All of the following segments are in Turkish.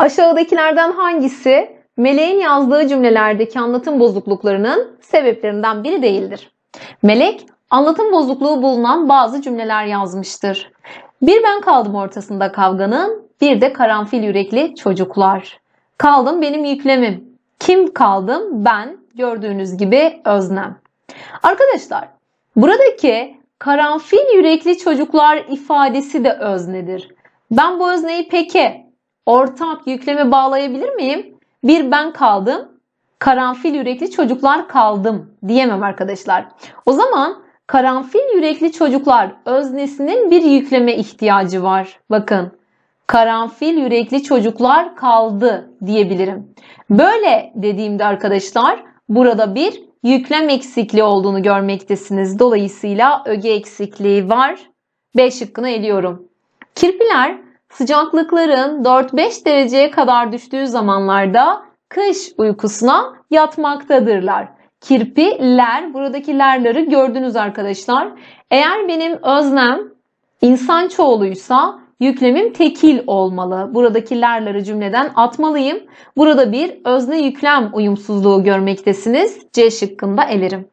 Aşağıdakilerden hangisi meleğin yazdığı cümlelerdeki anlatım bozukluklarının sebeplerinden biri değildir? Melek anlatım bozukluğu bulunan bazı cümleler yazmıştır. Bir ben kaldım ortasında kavganın, bir de karanfil yürekli çocuklar. Kaldım benim yüklemim. Kim kaldım? Ben. Gördüğünüz gibi öznem. Arkadaşlar, buradaki karanfil yürekli çocuklar ifadesi de öznedir. Ben bu özneyi peki ortak yükleme bağlayabilir miyim? Bir ben kaldım, karanfil yürekli çocuklar kaldım diyemem arkadaşlar. O zaman karanfil yürekli çocuklar öznesinin bir yükleme ihtiyacı var. Bakın karanfil yürekli çocuklar kaldı diyebilirim. Böyle dediğimde arkadaşlar burada bir yüklem eksikliği olduğunu görmektesiniz. Dolayısıyla öge eksikliği var. B şıkkını eliyorum. Kirpiler sıcaklıkların 4-5 dereceye kadar düştüğü zamanlarda kış uykusuna yatmaktadırlar. Kirpiler, buradaki lerleri gördünüz arkadaşlar. Eğer benim öznem insan çoğuluysa yüklemim tekil olmalı. Buradaki lerleri cümleden atmalıyım. Burada bir özne yüklem uyumsuzluğu görmektesiniz. C şıkkında elerim.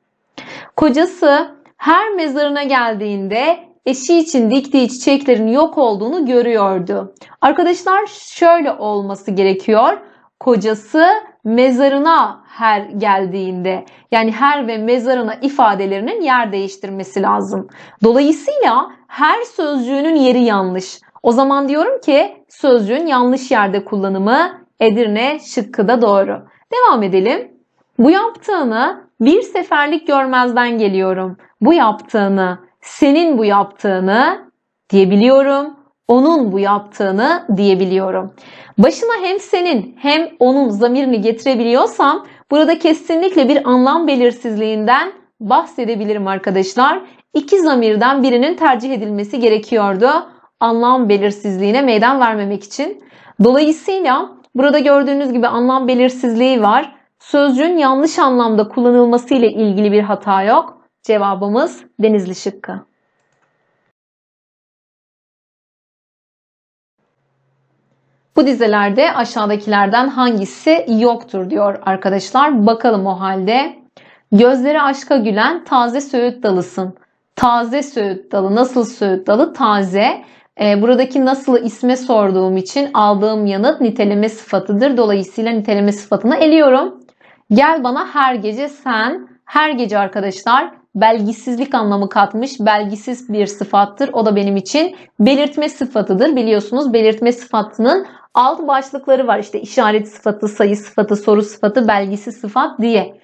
Kocası her mezarına geldiğinde eşi için diktiği çiçeklerin yok olduğunu görüyordu. Arkadaşlar şöyle olması gerekiyor. Kocası mezarına her geldiğinde yani her ve mezarına ifadelerinin yer değiştirmesi lazım. Dolayısıyla her sözcüğünün yeri yanlış. O zaman diyorum ki sözcüğün yanlış yerde kullanımı Edirne şıkkı da doğru. Devam edelim. Bu yaptığını bir seferlik görmezden geliyorum. Bu yaptığını, senin bu yaptığını diyebiliyorum. Onun bu yaptığını diyebiliyorum. Başına hem senin hem onun zamirini getirebiliyorsam burada kesinlikle bir anlam belirsizliğinden bahsedebilirim arkadaşlar. İki zamirden birinin tercih edilmesi gerekiyordu anlam belirsizliğine meydan vermemek için. Dolayısıyla burada gördüğünüz gibi anlam belirsizliği var. Sözcüğün yanlış anlamda kullanılması ile ilgili bir hata yok. Cevabımız Denizli şıkkı. Bu dizelerde aşağıdakilerden hangisi yoktur diyor arkadaşlar. Bakalım o halde. Gözleri aşka gülen taze söğüt dalısın. Taze söğüt dalı. Nasıl söğüt dalı? Taze. E, buradaki nasıl isme sorduğum için aldığım yanıt niteleme sıfatıdır. Dolayısıyla niteleme sıfatını eliyorum. Gel bana her gece sen. Her gece arkadaşlar belgisizlik anlamı katmış. Belgisiz bir sıfattır. O da benim için belirtme sıfatıdır. Biliyorsunuz belirtme sıfatının alt başlıkları var. İşte işaret sıfatı, sayı sıfatı, soru sıfatı, belgisiz sıfat diye.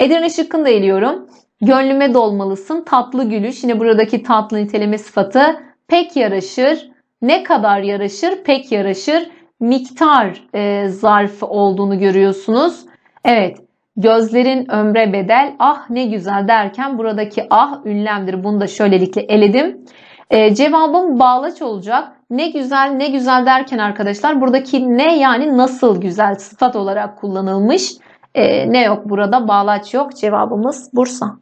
Edirne şıkkını da eliyorum. Gönlüme dolmalısın. Tatlı gülüş. Yine buradaki tatlı niteleme sıfatı pek yaraşır. Ne kadar yaraşır? Pek yaraşır. Miktar e, zarfı olduğunu görüyorsunuz. Evet. Gözlerin ömre bedel. Ah ne güzel derken buradaki ah ünlemdir. Bunu da şöylelikle eledim. E, cevabım bağlaç olacak. Ne güzel ne güzel derken arkadaşlar buradaki ne yani nasıl güzel sıfat olarak kullanılmış. E, ne yok burada bağlaç yok. Cevabımız Bursa.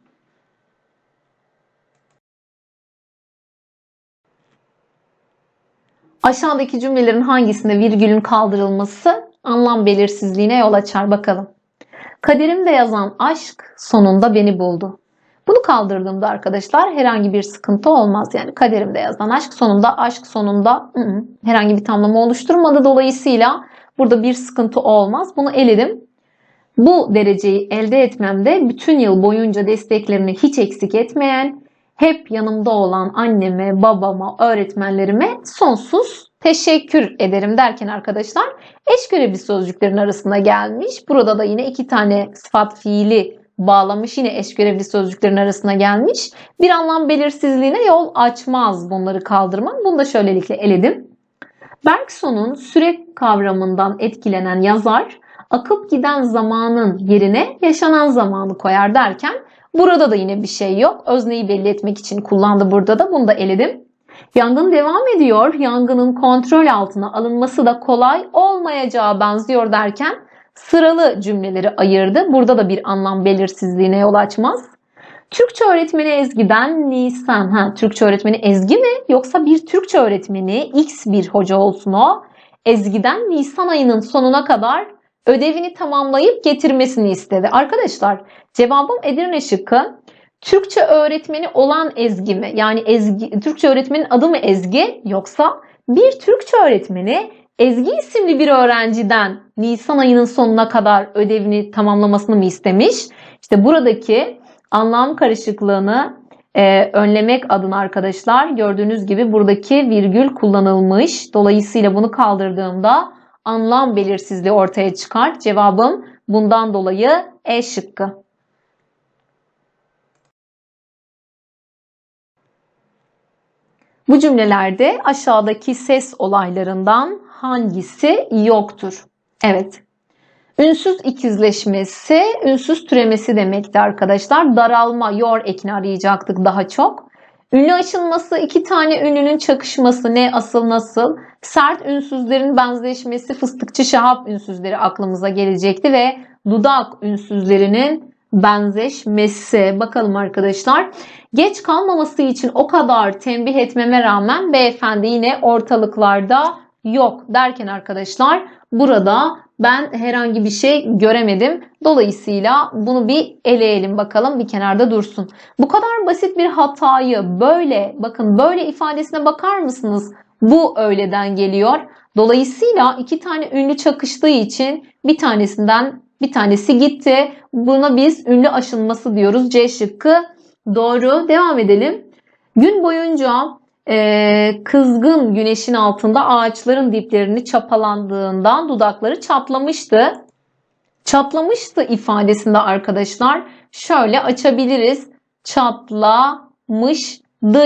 Aşağıdaki cümlelerin hangisinde virgülün kaldırılması anlam belirsizliğine yol açar bakalım. Kaderimde yazan aşk sonunda beni buldu. Bunu kaldırdığımda arkadaşlar herhangi bir sıkıntı olmaz. Yani kaderimde yazan aşk sonunda aşk sonunda ı -ı, herhangi bir tamlama oluşturmadı. Dolayısıyla burada bir sıkıntı olmaz. Bunu eledim. Bu dereceyi elde etmemde bütün yıl boyunca desteklerini hiç eksik etmeyen, hep yanımda olan anneme, babama, öğretmenlerime sonsuz teşekkür ederim derken arkadaşlar eş görevli sözcüklerin arasında gelmiş. Burada da yine iki tane sıfat fiili bağlamış yine eş görevli sözcüklerin arasına gelmiş. Bir anlam belirsizliğine yol açmaz bunları kaldırmam. Bunu da şöylelikle eledim. Bergson'un süre kavramından etkilenen yazar akıp giden zamanın yerine yaşanan zamanı koyar derken burada da yine bir şey yok. Özneyi belli etmek için kullandı burada da bunu da eledim. Yangın devam ediyor. Yangının kontrol altına alınması da kolay olmayacağı benziyor derken sıralı cümleleri ayırdı. Burada da bir anlam belirsizliğine yol açmaz. Türkçe öğretmeni Ezgi'den Nisan. Ha, Türkçe öğretmeni Ezgi mi? Yoksa bir Türkçe öğretmeni X bir hoca olsun o. Ezgi'den Nisan ayının sonuna kadar ödevini tamamlayıp getirmesini istedi. Arkadaşlar cevabım Edirne şıkkı. Türkçe öğretmeni olan Ezgi mi? Yani Ezgi, Türkçe öğretmenin adı mı Ezgi yoksa bir Türkçe öğretmeni Ezgi isimli bir öğrenciden Nisan ayının sonuna kadar ödevini tamamlamasını mı istemiş? İşte buradaki anlam karışıklığını e, önlemek adına arkadaşlar gördüğünüz gibi buradaki virgül kullanılmış. Dolayısıyla bunu kaldırdığımda anlam belirsizliği ortaya çıkar. Cevabım bundan dolayı E şıkkı. Bu cümlelerde aşağıdaki ses olaylarından hangisi yoktur? Evet. Ünsüz ikizleşmesi, ünsüz türemesi demekti arkadaşlar. Daralma, yor ekini arayacaktık daha çok. Ünlü açılması, iki tane ünlünün çakışması ne, asıl nasıl? Sert ünsüzlerin benzeşmesi, fıstıkçı şahap ünsüzleri aklımıza gelecekti ve dudak ünsüzlerinin benzeşmesi. Bakalım arkadaşlar. Geç kalmaması için o kadar tembih etmeme rağmen beyefendi yine ortalıklarda yok derken arkadaşlar burada ben herhangi bir şey göremedim. Dolayısıyla bunu bir eleyelim bakalım bir kenarda dursun. Bu kadar basit bir hatayı böyle bakın böyle ifadesine bakar mısınız? Bu öyleden geliyor. Dolayısıyla iki tane ünlü çakıştığı için bir tanesinden bir tanesi gitti. Buna biz ünlü aşınması diyoruz. C şıkkı doğru. Devam edelim. Gün boyunca e, kızgın güneşin altında ağaçların diplerini çapalandığından dudakları çatlamıştı. Çatlamıştı ifadesinde arkadaşlar şöyle açabiliriz. Çatlamışdı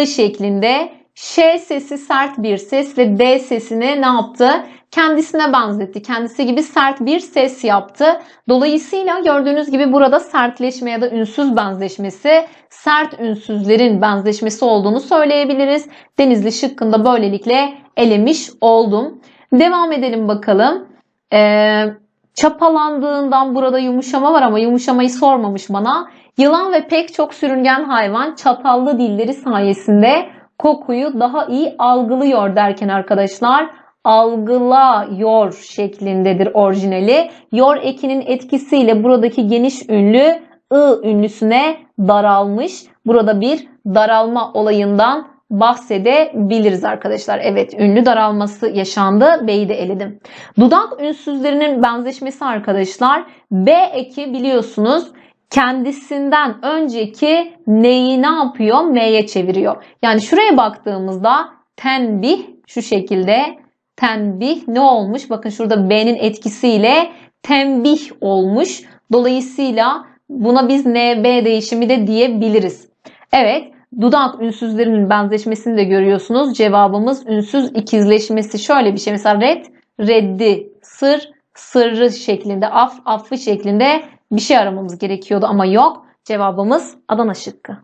şeklinde Ş sesi sert bir ses ve D sesini ne yaptı? Kendisine benzetti. Kendisi gibi sert bir ses yaptı. Dolayısıyla gördüğünüz gibi burada sertleşme ya da ünsüz benzeşmesi, sert ünsüzlerin benzeşmesi olduğunu söyleyebiliriz. Denizli şıkkında böylelikle elemiş oldum. Devam edelim bakalım. Ee, çapalandığından burada yumuşama var ama yumuşamayı sormamış bana. Yılan ve pek çok sürüngen hayvan çatallı dilleri sayesinde kokuyu daha iyi algılıyor derken arkadaşlar algılıyor şeklindedir orijinali. Yor ekinin etkisiyle buradaki geniş ünlü ı ünlüsüne daralmış. Burada bir daralma olayından bahsedebiliriz arkadaşlar. Evet ünlü daralması yaşandı. B'yi de eledim. Dudak ünsüzlerinin benzeşmesi arkadaşlar. B eki biliyorsunuz kendisinden önceki neyi ne yapıyor? M'ye çeviriyor. Yani şuraya baktığımızda tenbih şu şekilde tenbih ne olmuş? Bakın şurada B'nin etkisiyle tembih olmuş. Dolayısıyla buna biz NB değişimi de diyebiliriz. Evet dudak ünsüzlerinin benzeşmesini de görüyorsunuz. Cevabımız ünsüz ikizleşmesi. Şöyle bir şey mesela red, reddi, sır, sırrı şeklinde, af, affı şeklinde bir şey aramamız gerekiyordu ama yok. Cevabımız Adana şıkkı.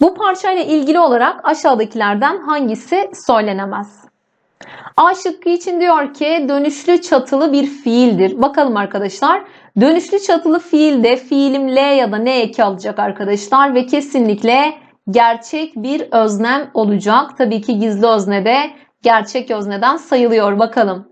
Bu parçayla ilgili olarak aşağıdakilerden hangisi söylenemez? A şıkkı için diyor ki dönüşlü çatılı bir fiildir. Bakalım arkadaşlar. Dönüşlü çatılı fiilde fiilim L ya da N eki alacak arkadaşlar ve kesinlikle gerçek bir öznem olacak. Tabii ki gizli özne de gerçek özneden sayılıyor. Bakalım.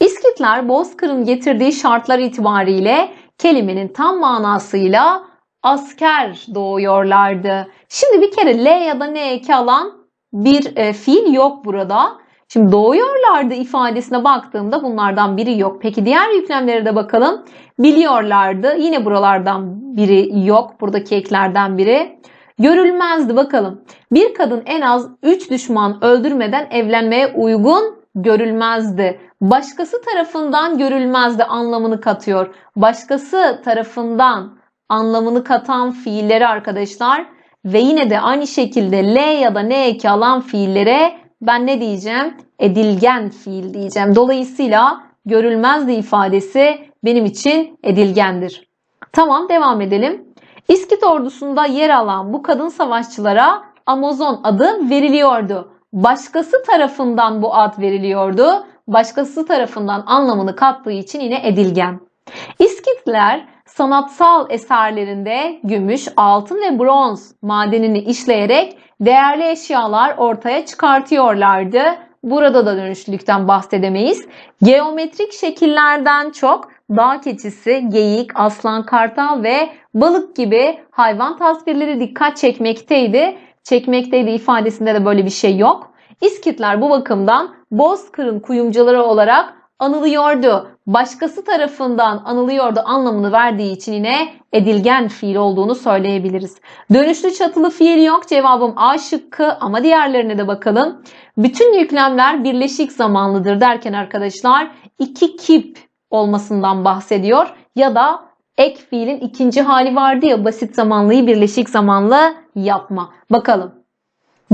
İskitler Bozkır'ın getirdiği şartlar itibariyle kelimenin tam manasıyla asker doğuyorlardı. Şimdi bir kere L ya da N eki alan bir e, fiil yok burada. Şimdi doğuyorlardı ifadesine baktığımda bunlardan biri yok. Peki diğer yüklemlere de bakalım. Biliyorlardı. Yine buralardan biri yok. Buradaki eklerden biri. Görülmezdi bakalım. Bir kadın en az 3 düşman öldürmeden evlenmeye uygun görülmezdi. Başkası tarafından görülmezdi anlamını katıyor. Başkası tarafından anlamını katan fiilleri arkadaşlar ve yine de aynı şekilde L ya da N eki alan fiillere ben ne diyeceğim? Edilgen fiil diyeceğim. Dolayısıyla görülmezdi ifadesi benim için edilgendir. Tamam devam edelim. İskit ordusunda yer alan bu kadın savaşçılara Amazon adı veriliyordu. Başkası tarafından bu ad veriliyordu. Başkası tarafından anlamını kattığı için yine edilgen. İskitler sanatsal eserlerinde gümüş, altın ve bronz madenini işleyerek değerli eşyalar ortaya çıkartıyorlardı. Burada da dönüşlülükten bahsedemeyiz. Geometrik şekillerden çok dağ keçisi, geyik, aslan, kartal ve balık gibi hayvan tasvirleri dikkat çekmekteydi. Çekmekteydi ifadesinde de böyle bir şey yok. İskitler bu bakımdan Bozkır'ın kuyumcuları olarak anılıyordu. Başkası tarafından anılıyordu anlamını verdiği için yine edilgen fiil olduğunu söyleyebiliriz. Dönüşlü çatılı fiil yok. Cevabım A şıkkı ama diğerlerine de bakalım. Bütün yüklemler birleşik zamanlıdır derken arkadaşlar iki kip olmasından bahsediyor ya da ek fiilin ikinci hali vardı ya basit zamanlıyı birleşik zamanlı yapma. Bakalım.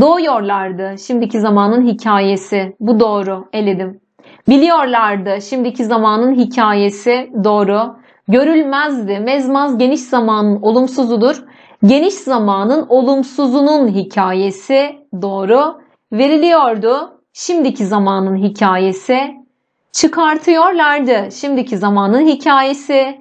Doğuyorlardı. Şimdiki zamanın hikayesi. Bu doğru. Eledim. Biliyorlardı. Şimdiki zamanın hikayesi. Doğru. Görülmezdi. Mezmaz geniş zamanın olumsuzudur. Geniş zamanın olumsuzunun hikayesi. Doğru. Veriliyordu. Şimdiki zamanın hikayesi. Çıkartıyorlardı. Şimdiki zamanın hikayesi.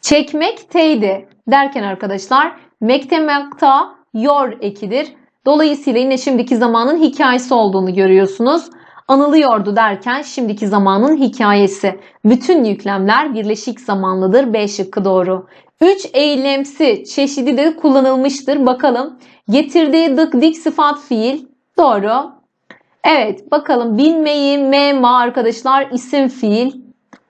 Çekmekteydi derken arkadaşlar mektemekta yor ekidir. Dolayısıyla yine şimdiki zamanın hikayesi olduğunu görüyorsunuz. Anılıyordu derken şimdiki zamanın hikayesi. Bütün yüklemler birleşik zamanlıdır. B şıkkı doğru. 3 eylemsi çeşidi de kullanılmıştır. Bakalım. Getirdiği dık dik sıfat fiil. Doğru. Evet bakalım binmeyi mema arkadaşlar isim fiil.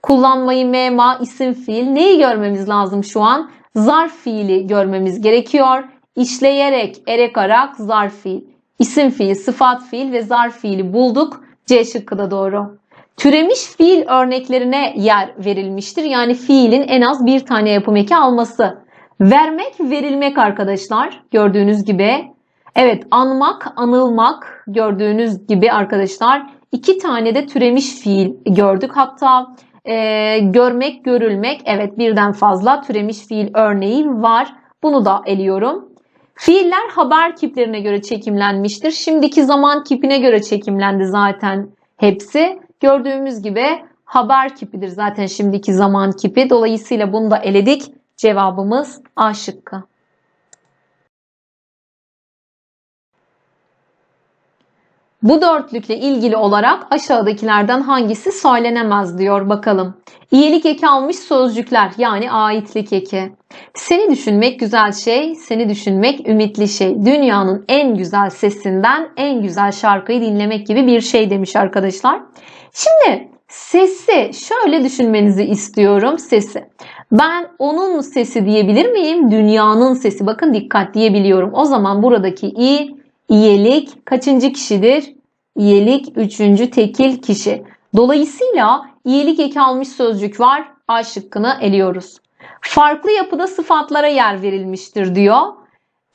Kullanmayı mema isim fiil. Neyi görmemiz lazım şu an? Zarf fiili görmemiz gerekiyor. İşleyerek, erek arak, zarf fiil. İsim fiil, sıfat fiil ve zarf fiili bulduk. C şıkkı da doğru. Türemiş fiil örneklerine yer verilmiştir. Yani fiilin en az bir tane yapım eki alması. Vermek, verilmek arkadaşlar. Gördüğünüz gibi. Evet, anmak, anılmak gördüğünüz gibi arkadaşlar. iki tane de türemiş fiil gördük. Hatta e, görmek, görülmek evet birden fazla türemiş fiil örneği var. Bunu da eliyorum. Fiiller haber kiplerine göre çekimlenmiştir. Şimdiki zaman kipine göre çekimlendi zaten hepsi. Gördüğümüz gibi haber kipidir zaten şimdiki zaman kipi. Dolayısıyla bunu da eledik. Cevabımız A şıkkı. Bu dörtlükle ilgili olarak aşağıdakilerden hangisi söylenemez diyor bakalım. İyilik eki almış sözcükler yani aitlik eki. Seni düşünmek güzel şey, seni düşünmek ümitli şey. Dünyanın en güzel sesinden en güzel şarkıyı dinlemek gibi bir şey demiş arkadaşlar. Şimdi sesi şöyle düşünmenizi istiyorum sesi. Ben onun sesi diyebilir miyim? Dünyanın sesi. Bakın dikkat diyebiliyorum. O zaman buradaki i İyelik kaçıncı kişidir? İyelik üçüncü tekil kişi. Dolayısıyla iyelik eki almış sözcük var. A şıkkını eliyoruz. Farklı yapıda sıfatlara yer verilmiştir diyor.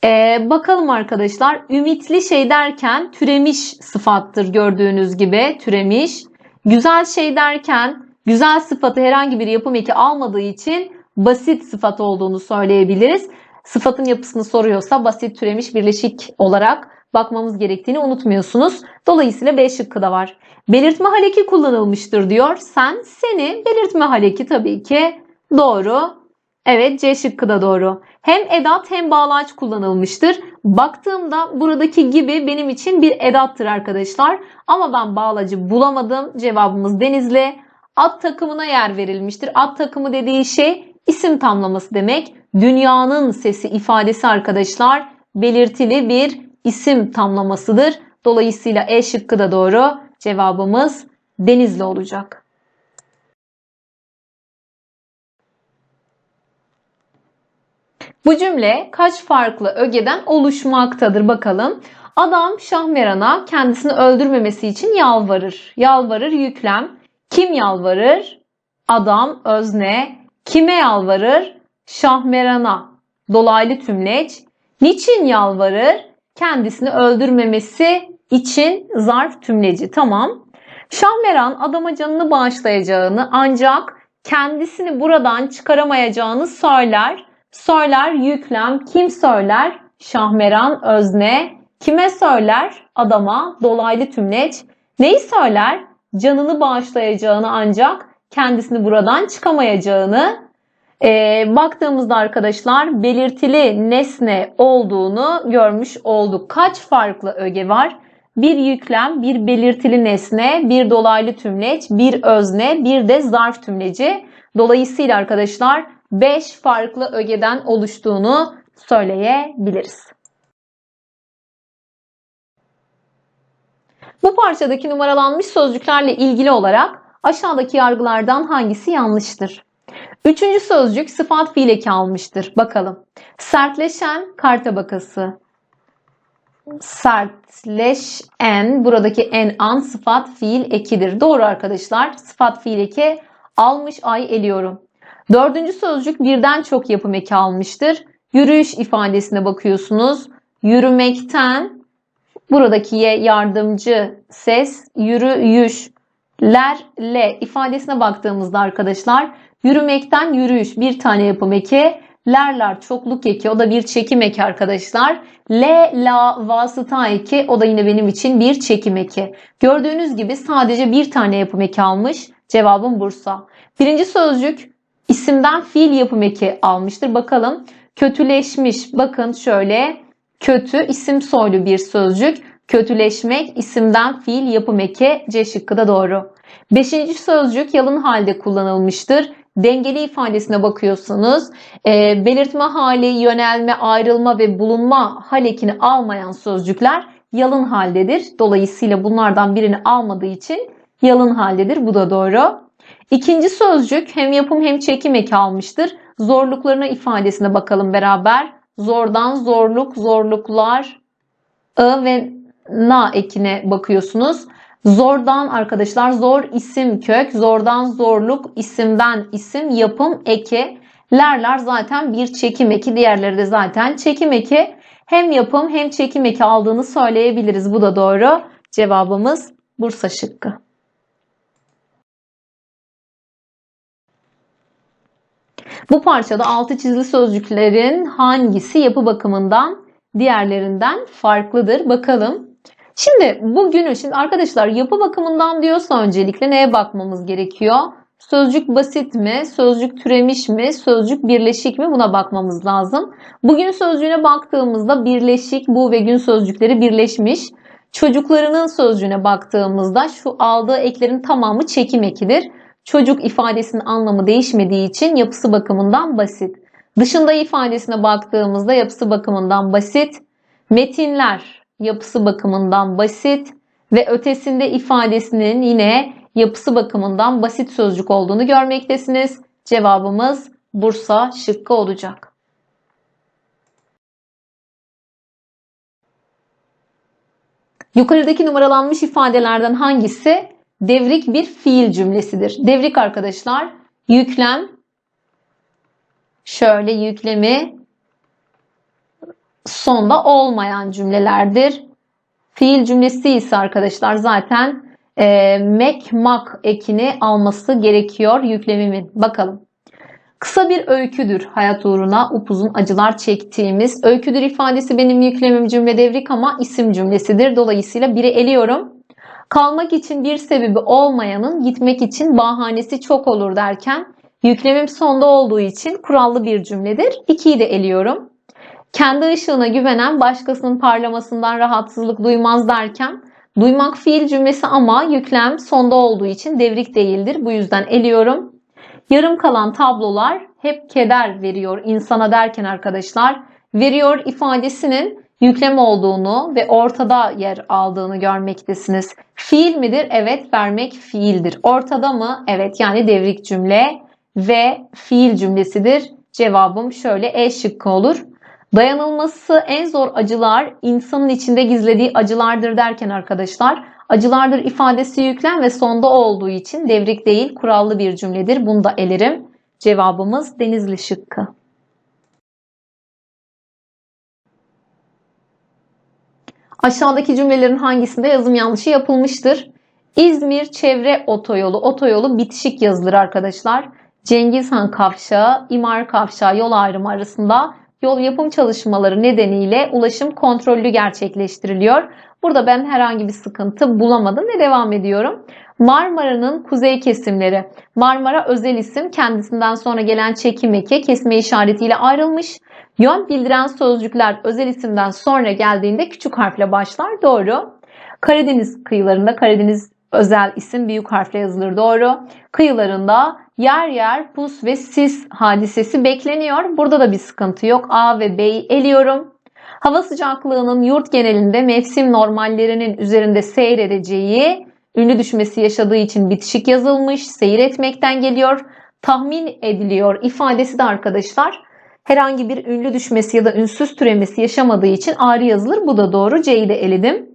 Ee, bakalım arkadaşlar. Ümitli şey derken türemiş sıfattır gördüğünüz gibi. Türemiş. Güzel şey derken güzel sıfatı herhangi bir yapım eki almadığı için basit sıfat olduğunu söyleyebiliriz. Sıfatın yapısını soruyorsa basit türemiş birleşik olarak bakmamız gerektiğini unutmuyorsunuz. Dolayısıyla B şıkkı da var. Belirtme haleki kullanılmıştır diyor. Sen, seni, belirtme haleki tabii ki doğru. Evet C şıkkı da doğru. Hem edat hem bağlaç kullanılmıştır. Baktığımda buradaki gibi benim için bir edattır arkadaşlar. Ama ben bağlacı bulamadım. Cevabımız Denizli. At takımına yer verilmiştir. At takımı dediği şey isim tamlaması demek. Dünyanın sesi ifadesi arkadaşlar belirtili bir isim tamlamasıdır. Dolayısıyla E şıkkı da doğru. Cevabımız Denizli olacak. Bu cümle kaç farklı ögeden oluşmaktadır bakalım. Adam Şahmeran'a kendisini öldürmemesi için yalvarır. Yalvarır yüklem. Kim yalvarır? Adam özne. Kime yalvarır? Şahmeran'a. Dolaylı tümleç. Niçin yalvarır? Kendisini öldürmemesi için zarf tümleci. Tamam. Şahmeran adama canını bağışlayacağını ancak kendisini buradan çıkaramayacağını söyler. Söyler yüklem. Kim söyler? Şahmeran özne. Kime söyler? Adama dolaylı tümleç. Neyi söyler? Canını bağışlayacağını ancak kendisini buradan çıkamayacağını. Ee, baktığımızda arkadaşlar belirtili nesne olduğunu görmüş olduk. Kaç farklı öge var? Bir yüklem, bir belirtili nesne, bir dolaylı tümleç, bir özne, bir de zarf tümleci. Dolayısıyla arkadaşlar 5 farklı ögeden oluştuğunu söyleyebiliriz. Bu parçadaki numaralanmış sözcüklerle ilgili olarak aşağıdaki yargılardan hangisi yanlıştır? Üçüncü sözcük sıfat fiil eki almıştır. Bakalım. Sertleşen kar tabakası. Sertleşen buradaki en an sıfat fiil ekidir. Doğru arkadaşlar. Sıfat fiil eki almış ay eliyorum. Dördüncü sözcük birden çok yapım eki almıştır. Yürüyüş ifadesine bakıyorsunuz. Yürümekten buradaki ye yardımcı ses yürüyüş ler le ifadesine baktığımızda arkadaşlar yürümekten yürüyüş bir tane yapım eki. Lerler çokluk eki o da bir çekim eki arkadaşlar. Le la vasıta eki o da yine benim için bir çekim eki. Gördüğünüz gibi sadece bir tane yapım eki almış cevabım Bursa. Birinci sözcük isimden fiil yapım eki almıştır. Bakalım kötüleşmiş bakın şöyle kötü isim soylu bir sözcük. Kötüleşmek isimden fiil yapım eki C şıkkı da doğru. Beşinci sözcük yalın halde kullanılmıştır. Dengeli ifadesine bakıyorsunuz. E, belirtme hali, yönelme, ayrılma ve bulunma hal ekini almayan sözcükler yalın haldedir. Dolayısıyla bunlardan birini almadığı için yalın haldedir. Bu da doğru. İkinci sözcük hem yapım hem çekim eki almıştır. Zorluklarına ifadesine bakalım beraber. Zordan zorluk, zorluklar, ı ve na ekine bakıyorsunuz. Zordan arkadaşlar zor isim kök, zordan zorluk, isimden isim, yapım eki. Lerler zaten bir çekim eki, diğerleri de zaten çekim eki. Hem yapım hem çekim eki aldığını söyleyebiliriz. Bu da doğru. Cevabımız Bursa şıkkı. Bu parçada altı çizili sözcüklerin hangisi yapı bakımından diğerlerinden farklıdır? Bakalım. Şimdi bugünü, şimdi arkadaşlar yapı bakımından diyorsa öncelikle neye bakmamız gerekiyor? Sözcük basit mi? Sözcük türemiş mi? Sözcük birleşik mi? Buna bakmamız lazım. Bugün sözcüğüne baktığımızda birleşik, bu ve gün sözcükleri birleşmiş. Çocuklarının sözcüğüne baktığımızda şu aldığı eklerin tamamı çekim ekidir. Çocuk ifadesinin anlamı değişmediği için yapısı bakımından basit. Dışında ifadesine baktığımızda yapısı bakımından basit. Metinler yapısı bakımından basit ve ötesinde ifadesinin yine yapısı bakımından basit sözcük olduğunu görmektesiniz. Cevabımız Bursa şıkkı olacak. Yukarıdaki numaralanmış ifadelerden hangisi devrik bir fiil cümlesidir? Devrik arkadaşlar yüklem şöyle yüklemi sonda olmayan cümlelerdir. Fiil cümlesi ise arkadaşlar zaten e, mek mak ekini alması gerekiyor yüklemimin. Bakalım. Kısa bir öyküdür hayat uğruna upuzun acılar çektiğimiz. Öyküdür ifadesi benim yüklemim cümle devrik ama isim cümlesidir. Dolayısıyla biri eliyorum. Kalmak için bir sebebi olmayanın gitmek için bahanesi çok olur derken yüklemim sonda olduğu için kurallı bir cümledir. İkiyi de eliyorum. Kendi ışığına güvenen başkasının parlamasından rahatsızlık duymaz derken duymak fiil cümlesi ama yüklem sonda olduğu için devrik değildir. Bu yüzden eliyorum. Yarım kalan tablolar hep keder veriyor insana derken arkadaşlar veriyor ifadesinin yüklem olduğunu ve ortada yer aldığını görmektesiniz. Fiil midir? Evet vermek fiildir. Ortada mı? Evet yani devrik cümle ve fiil cümlesidir. Cevabım şöyle E şıkkı olur. Dayanılması en zor acılar insanın içinde gizlediği acılardır derken arkadaşlar acılardır ifadesi yüklem ve sonda olduğu için devrik değil kurallı bir cümledir. Bunu da elerim. Cevabımız Denizli şıkkı. Aşağıdaki cümlelerin hangisinde yazım yanlışı yapılmıştır? İzmir Çevre Otoyolu. Otoyolu bitişik yazılır arkadaşlar. Cengiz Han Kavşağı, İmar Kavşağı yol ayrımı arasında yol yapım çalışmaları nedeniyle ulaşım kontrollü gerçekleştiriliyor. Burada ben herhangi bir sıkıntı bulamadım ve devam ediyorum. Marmara'nın kuzey kesimleri. Marmara özel isim kendisinden sonra gelen çekim eki kesme işaretiyle ayrılmış. Yön bildiren sözcükler özel isimden sonra geldiğinde küçük harfle başlar. Doğru. Karadeniz kıyılarında Karadeniz özel isim büyük harfle yazılır. Doğru. Kıyılarında yer yer pus ve sis hadisesi bekleniyor. Burada da bir sıkıntı yok. A ve B'yi eliyorum. Hava sıcaklığının yurt genelinde mevsim normallerinin üzerinde seyredeceği ünlü düşmesi yaşadığı için bitişik yazılmış, seyretmekten geliyor, tahmin ediliyor ifadesi de arkadaşlar herhangi bir ünlü düşmesi ya da ünsüz türemesi yaşamadığı için ağrı yazılır. Bu da doğru. C'yi de eledim.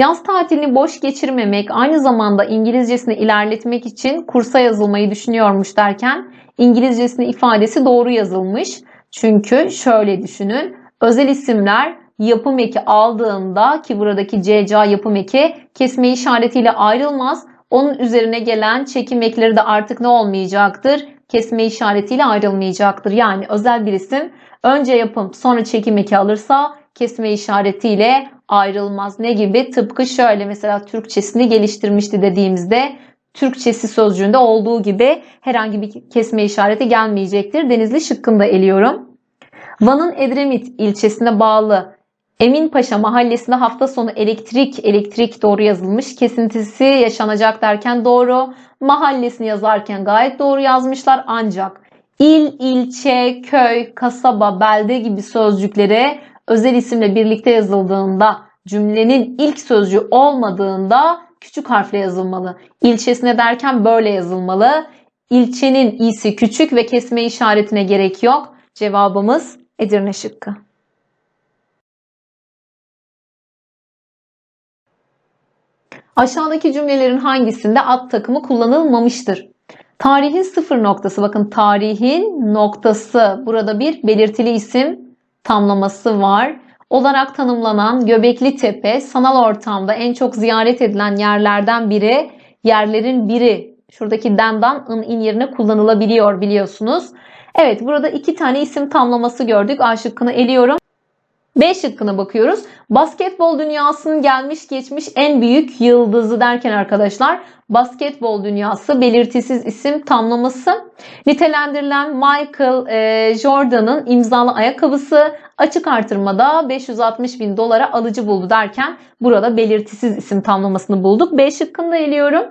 Yaz tatilini boş geçirmemek, aynı zamanda İngilizcesini ilerletmek için kursa yazılmayı düşünüyormuş derken İngilizcesini ifadesi doğru yazılmış. Çünkü şöyle düşünün. Özel isimler yapım eki aldığında ki buradaki CCA yapım eki kesme işaretiyle ayrılmaz. Onun üzerine gelen çekim ekleri de artık ne olmayacaktır? Kesme işaretiyle ayrılmayacaktır. Yani özel bir isim önce yapım sonra çekim eki alırsa kesme işaretiyle ayrılmaz. Ne gibi? Tıpkı şöyle mesela Türkçesini geliştirmişti dediğimizde Türkçesi sözcüğünde olduğu gibi herhangi bir kesme işareti gelmeyecektir. Denizli şıkkında eliyorum. Van'ın Edremit ilçesine bağlı Eminpaşa mahallesinde hafta sonu elektrik elektrik doğru yazılmış. Kesintisi yaşanacak derken doğru. Mahallesini yazarken gayet doğru yazmışlar ancak il, ilçe, köy, kasaba, belde gibi sözcükleri özel isimle birlikte yazıldığında cümlenin ilk sözcüğü olmadığında küçük harfle yazılmalı. İlçesine derken böyle yazılmalı. İlçenin i'si küçük ve kesme işaretine gerek yok. Cevabımız Edirne şıkkı. Aşağıdaki cümlelerin hangisinde at takımı kullanılmamıştır? Tarihin sıfır noktası. Bakın tarihin noktası. Burada bir belirtili isim tamlaması var. Olarak tanımlanan Göbekli Tepe sanal ortamda en çok ziyaret edilen yerlerden biri. Yerlerin biri. Şuradaki dendan ın in yerine kullanılabiliyor biliyorsunuz. Evet burada iki tane isim tamlaması gördük. A şıkkını eliyorum. B şıkkına bakıyoruz. Basketbol dünyasının gelmiş geçmiş en büyük yıldızı derken arkadaşlar basketbol dünyası belirtisiz isim tamlaması. Nitelendirilen Michael e, Jordan'ın imzalı ayakkabısı açık artırmada 560 bin dolara alıcı buldu derken burada belirtisiz isim tamlamasını bulduk. B şıkkını da eliyorum.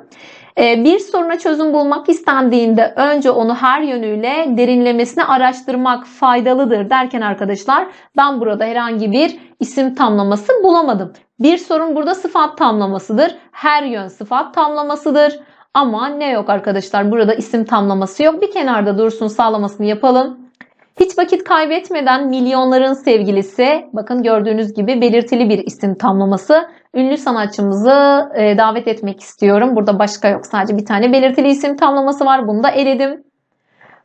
Ee, bir soruna çözüm bulmak istendiğinde önce onu her yönüyle derinlemesine araştırmak faydalıdır derken arkadaşlar ben burada herhangi bir isim tamlaması bulamadım. Bir sorun burada sıfat tamlamasıdır. Her yön sıfat tamlamasıdır. Ama ne yok arkadaşlar burada isim tamlaması yok. Bir kenarda dursun sağlamasını yapalım. Hiç vakit kaybetmeden milyonların sevgilisi bakın gördüğünüz gibi belirtili bir isim tamlaması. Ünlü sanatçımızı e, davet etmek istiyorum. Burada başka yok sadece bir tane belirtili isim tamlaması var. Bunu da eledim.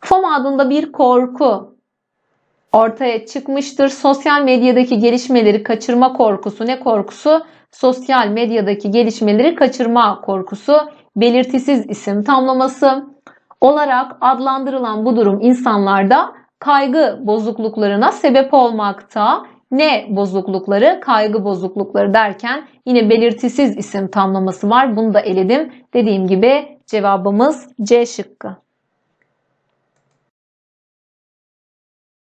FOMO adında bir korku ortaya çıkmıştır. Sosyal medyadaki gelişmeleri kaçırma korkusu ne korkusu? Sosyal medyadaki gelişmeleri kaçırma korkusu belirtisiz isim tamlaması olarak adlandırılan bu durum insanlarda kaygı bozukluklarına sebep olmakta. Ne bozuklukları? Kaygı bozuklukları derken yine belirtisiz isim tamlaması var. Bunu da eledim. Dediğim gibi cevabımız C şıkkı.